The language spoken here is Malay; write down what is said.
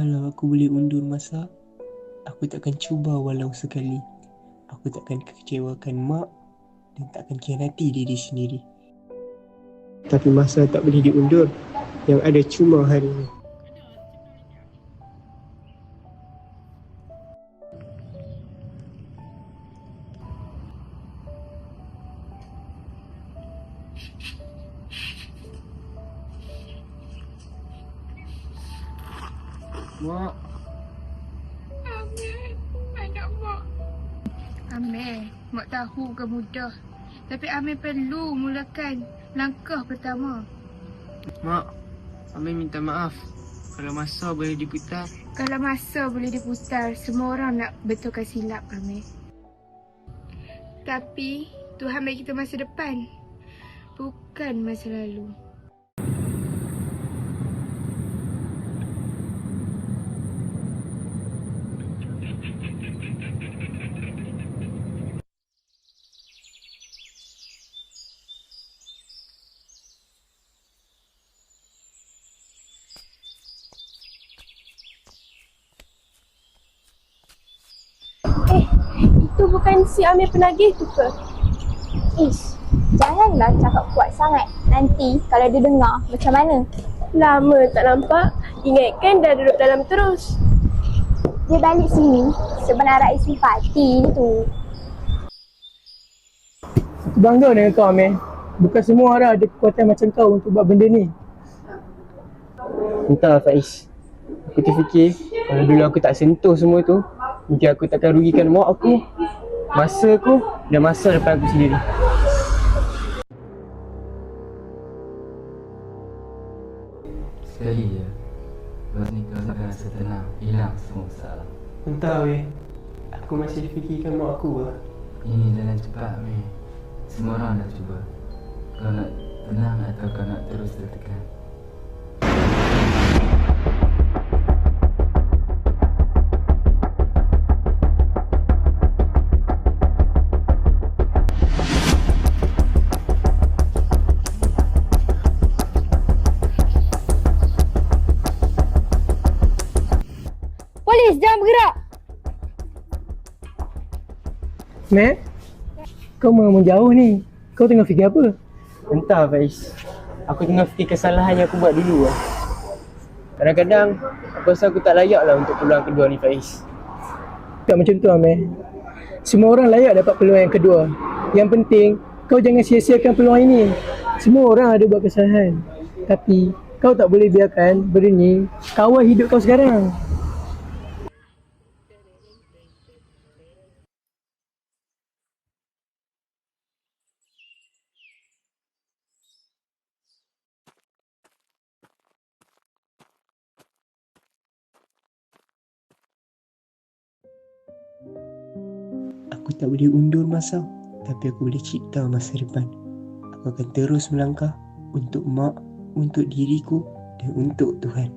Kalau aku boleh undur masa, aku takkan cuba walau sekali. Aku takkan kecewakan mak dan takkan kianati diri sendiri. Tapi masa tak boleh diundur. Yang ada cuma hari ini. Mak, Amir, anak mak. Amir, mak tahu ke mudah. Tapi Amir perlu mulakan langkah pertama. mak, Amir minta maaf. Kalau masa boleh diputar, Kalau masa boleh diputar, semua orang nak betulkan silap Amir. Tapi Tuhan bagi kita masa depan. Bukan masa lalu. Eh, itu bukan si Amir penagih tu ke? Ish, janganlah cakap kuat sangat. Nanti kalau dia dengar macam mana? Lama tak nampak. Ingatkan dah duduk dalam terus. Dia balik sini sebenarnya rakyat simpati tu. Aku bangga dengan kau Amir. Bukan semua orang ada kekuatan macam kau untuk buat benda ni. Entah Faiz. Aku terfikir kalau dulu aku tak sentuh semua tu, mungkin aku takkan rugikan mak aku, masa aku dan masa depan aku sendiri. Sekali je Lepas ni kau takkan rasa tenang Hilang semua masalah Entah weh. Aku masih fikirkan mak aku lah. Ini jalan cepat Mi Semua orang dah cuba Kau nak tenang atau kau nak terus tertekan Jangan bergerak! Matt, kau memang jauh ni. Kau tengah fikir apa? Entah Faiz. Aku tengah fikir kesalahan yang aku buat dulu lah. Kadang-kadang aku rasa aku tak layak lah untuk peluang kedua ni Faiz. Tak macam tu Amir. Semua orang layak dapat peluang yang kedua. Yang penting, kau jangan sia-siakan peluang ini. Semua orang ada buat kesalahan. Tapi, kau tak boleh biarkan benda ni kawal hidup kau sekarang. Aku tak boleh undur masa, tapi aku boleh cipta masa depan. Aku akan terus melangkah untuk mak, untuk diriku dan untuk Tuhan.